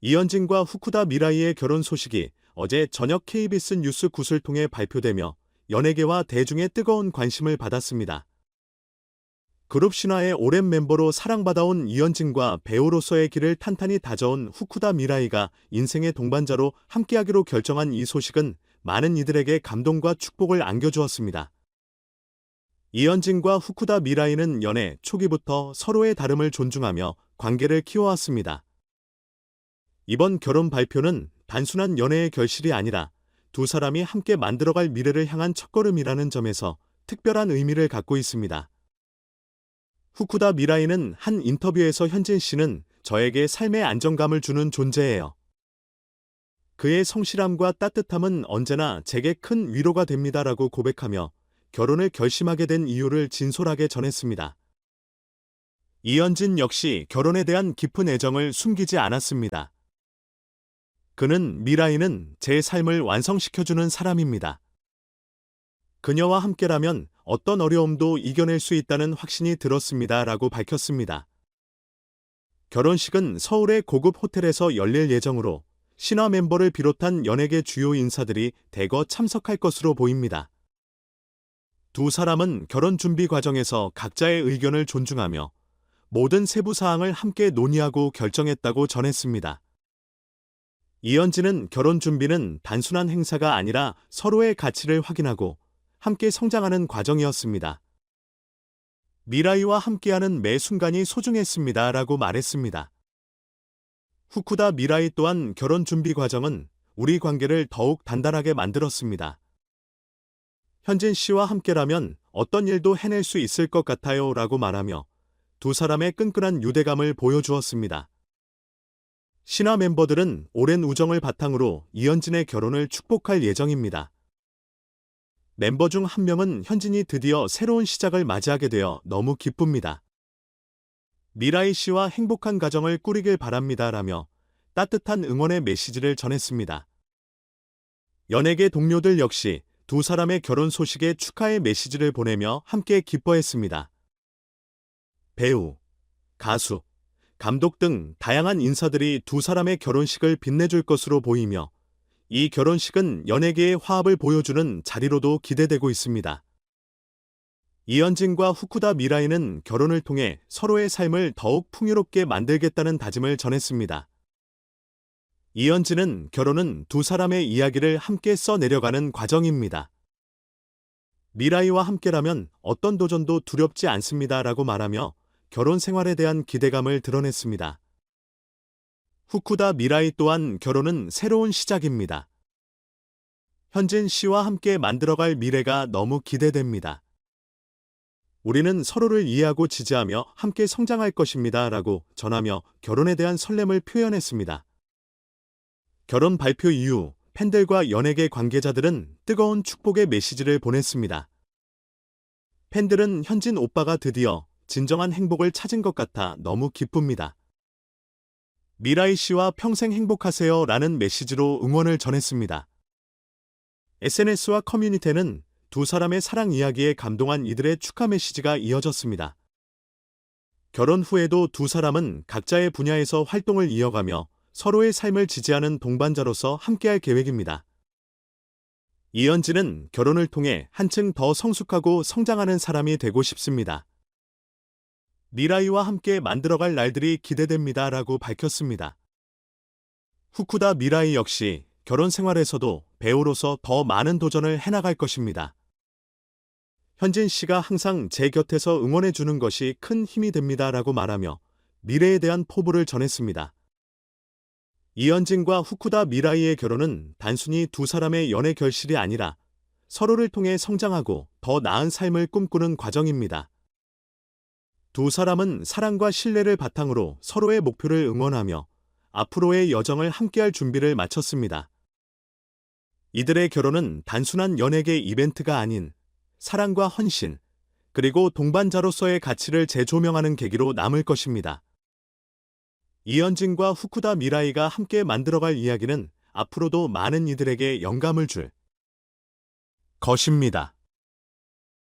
이현진과 후쿠다 미라이의 결혼 소식이 어제 저녁 KBS 뉴스 굿을 통해 발표되며 연예계와 대중의 뜨거운 관심을 받았습니다. 그룹 신화의 오랜 멤버로 사랑받아온 이현진과 배우로서의 길을 탄탄히 다져온 후쿠다 미라이가 인생의 동반자로 함께하기로 결정한 이 소식은 많은 이들에게 감동과 축복을 안겨주었습니다. 이현진과 후쿠다 미라이는 연애 초기부터 서로의 다름을 존중하며 관계를 키워왔습니다. 이번 결혼 발표는 단순한 연애의 결실이 아니라 두 사람이 함께 만들어갈 미래를 향한 첫걸음이라는 점에서 특별한 의미를 갖고 있습니다. 후쿠다 미라이는 한 인터뷰에서 현진 씨는 저에게 삶의 안정감을 주는 존재예요. 그의 성실함과 따뜻함은 언제나 제게 큰 위로가 됩니다라고 고백하며 결혼을 결심하게 된 이유를 진솔하게 전했습니다. 이현진 역시 결혼에 대한 깊은 애정을 숨기지 않았습니다. 그는 미라이는 제 삶을 완성시켜주는 사람입니다. 그녀와 함께라면 어떤 어려움도 이겨낼 수 있다는 확신이 들었습니다. 라고 밝혔습니다. 결혼식은 서울의 고급 호텔에서 열릴 예정으로 신화 멤버를 비롯한 연예계 주요 인사들이 대거 참석할 것으로 보입니다. 두 사람은 결혼 준비 과정에서 각자의 의견을 존중하며 모든 세부 사항을 함께 논의하고 결정했다고 전했습니다. 이현진은 결혼 준비는 단순한 행사가 아니라 서로의 가치를 확인하고 함께 성장하는 과정이었습니다. 미라이와 함께하는 매 순간이 소중했습니다. 라고 말했습니다. 후쿠다 미라이 또한 결혼 준비 과정은 우리 관계를 더욱 단단하게 만들었습니다. 현진 씨와 함께라면 어떤 일도 해낼 수 있을 것 같아요. 라고 말하며 두 사람의 끈끈한 유대감을 보여주었습니다. 신화 멤버들은 오랜 우정을 바탕으로 이현진의 결혼을 축복할 예정입니다. 멤버 중 한 명은 현진이 드디어 새로운 시작을 맞이하게 되어 너무 기쁩니다. 미라이 씨와 행복한 가정을 꾸리길 바랍니다 라며 따뜻한 응원의 메시지를 전했습니다. 연예계 동료들 역시 두 사람의 결혼 소식에 축하의 메시지를 보내며 함께 기뻐했습니다. 배우, 가수, 감독 등 다양한 인사들이 두 사람의 결혼식을 빛내줄 것으로 보이며 이 결혼식은 연예계의 화합을 보여주는 자리로도 기대되고 있습니다. 이현진과 후쿠다 미라이는 결혼을 통해 서로의 삶을 더욱 풍요롭게 만들겠다는 다짐을 전했습니다. 이현진은 결혼은 두 사람의 이야기를 함께 써내려가는 과정입니다. 미라이와 함께라면 어떤 도전도 두렵지 않습니다라고 말하며 결혼 생활에 대한 기대감을 드러냈습니다. 후쿠다 미라이 또한 결혼은 새로운 시작입니다. 현진 씨와 함께 만들어갈 미래가 너무 기대됩니다. 우리는 서로를 이해하고 지지하며 함께 성장할 것입니다. 라고 전하며 결혼에 대한 설렘을 표현했습니다. 결혼 발표 이후 팬들과 연예계 관계자들은 뜨거운 축복의 메시지를 보냈습니다. 팬들은 현진 오빠가 드디어 진정한 행복을 찾은 것 같아 너무 기쁩니다. 미라이 씨와 평생 행복하세요 라는 메시지로 응원을 전했습니다. SNS와 커뮤니티는 두 사람의 사랑 이야기에 감동한 이들의 축하 메시지가 이어졌습니다. 결혼 후에도 두 사람은 각자의 분야에서 활동을 이어가며 서로의 삶을 지지하는 동반자로서 함께할 계획입니다. 이현진은 결혼을 통해 한층 더 성숙하고 성장하는 사람이 되고 싶습니다. 미라이와 함께 만들어갈 날들이 기대됩니다. 라고 밝혔습니다. 후쿠다 미라이 역시 결혼 생활에서도 배우로서 더 많은 도전을 해나갈 것입니다. 현진 씨가 항상 제 곁에서 응원해 주는 것이 큰 힘이 됩니다. 라고 말하며 미래에 대한 포부를 전했습니다. 이현진과 후쿠다 미라이의 결혼은 단순히 두 사람의 연애 결실이 아니라 서로를 통해 성장하고 더 나은 삶을 꿈꾸는 과정입니다. 두 사람은 사랑과 신뢰를 바탕으로 서로의 목표를 응원하며 앞으로의 여정을 함께할 준비를 마쳤습니다. 이들의 결혼은 단순한 연예계 이벤트가 아닌 사랑과 헌신, 그리고 동반자로서의 가치를 재조명하는 계기로 남을 것입니다. 이현진과 후쿠다 미라이가 함께 만들어갈 이야기는 앞으로도 많은 이들에게 영감을 줄 것입니다.